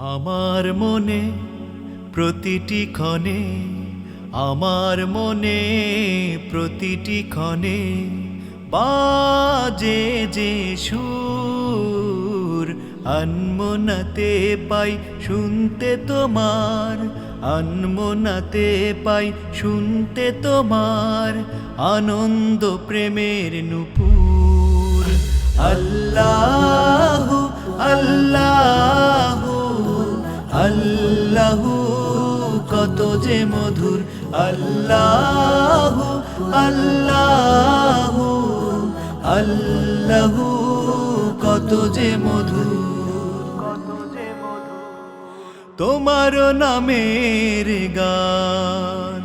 আমার মনে, প্রতিটি ক্ষণে, আমার মনে, প্রতিটি ক্ষণে বাজে যে সুর। আনমনাতে পাই শুনতে তোমার, আনমনাতে পাই শুনতে তোমার, আনন্দ প্রেমের নুপুর। আল্লাহ আল্লাহ। যে মধুর আল্লাহ আল্লাহ আল্লাহ, কত যে মধুর। তোমার নামের গান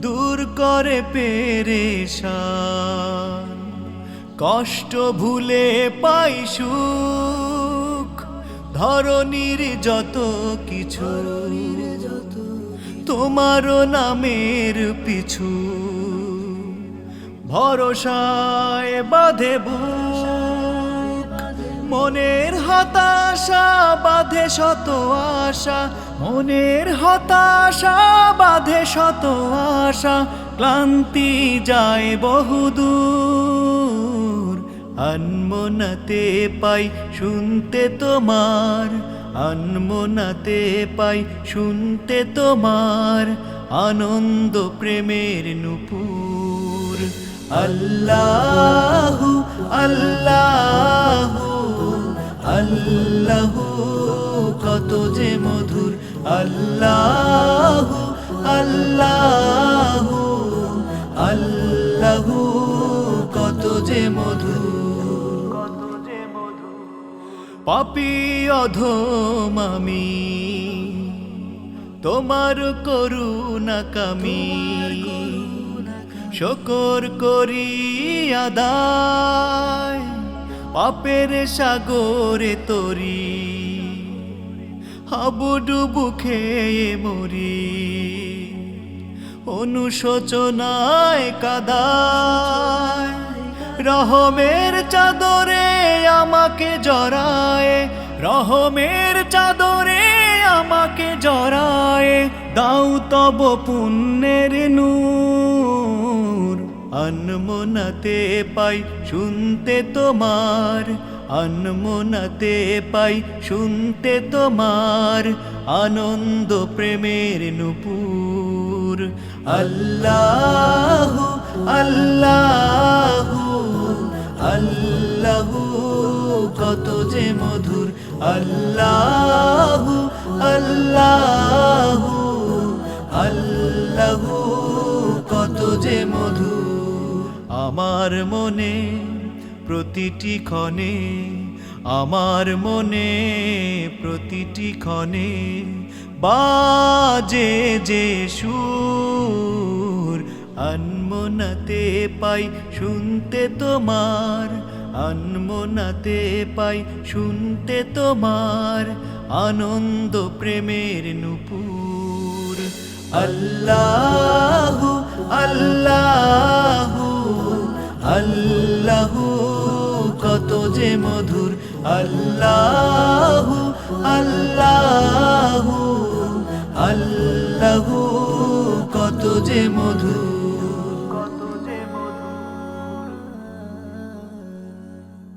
দূর করে পেরেশান। কষ্ট ভুলে পাই সুখ ধরনীর যত কিছু। তোমার নামের পিছু ভরসায় বাঁধে বুক। মনের হতাশা বাঁধে শত আশা। মনের হতাশা বাঁধে শত আশা। ক্লান্তি যায় বহুদূর। আনমনাতে পাই শুনতে তোমার আনমনাতে পাই শুনতে তোমার আনন্দ প্রেমের নুপুর। আল্লাহ আল্লাহ আল্লাহ, কত যে মধুর। আল্লাহ আল্লাহ পাপি অধম আমি, তোমার করুণা কামি, শকর করি আদায়, পাপের সাগরে তরি হাবুডুবু খেয়ে মরি, অনুশোচনায় কাদায়। রহমের চাদরে আমাকে জড়ায়, রহমের চাদরে আমাকে জড়ায়, দাও তব পুণ্যের নূর। আনমনাতে পাই শুনতে তোমার, আনমনাতে পাই শুনতে তোমার, আনন্দ প্রেমের নুপুর। আল্লাহ আল্লাহ। আল্লাহ কত যে মধুর, আল্লাহ আল্লাহ আল্লাহ কত যে মধুর। আমার মনে প্রতিটি ক্ষণে, আমার মনে প্রতিটি ক্ষণে বাজে যে সুর। আনমনাতে পাই শুনতে তোমার, আনমনাতে পাই শুনতে তোমার, আনন্দ প্রেমের নুপুর। আল্লাহ আল্লাহ আল্লাহ, কত যে মধুর। আল্লাহ আল্লাহ আল্লাহ, কত যে মধুর।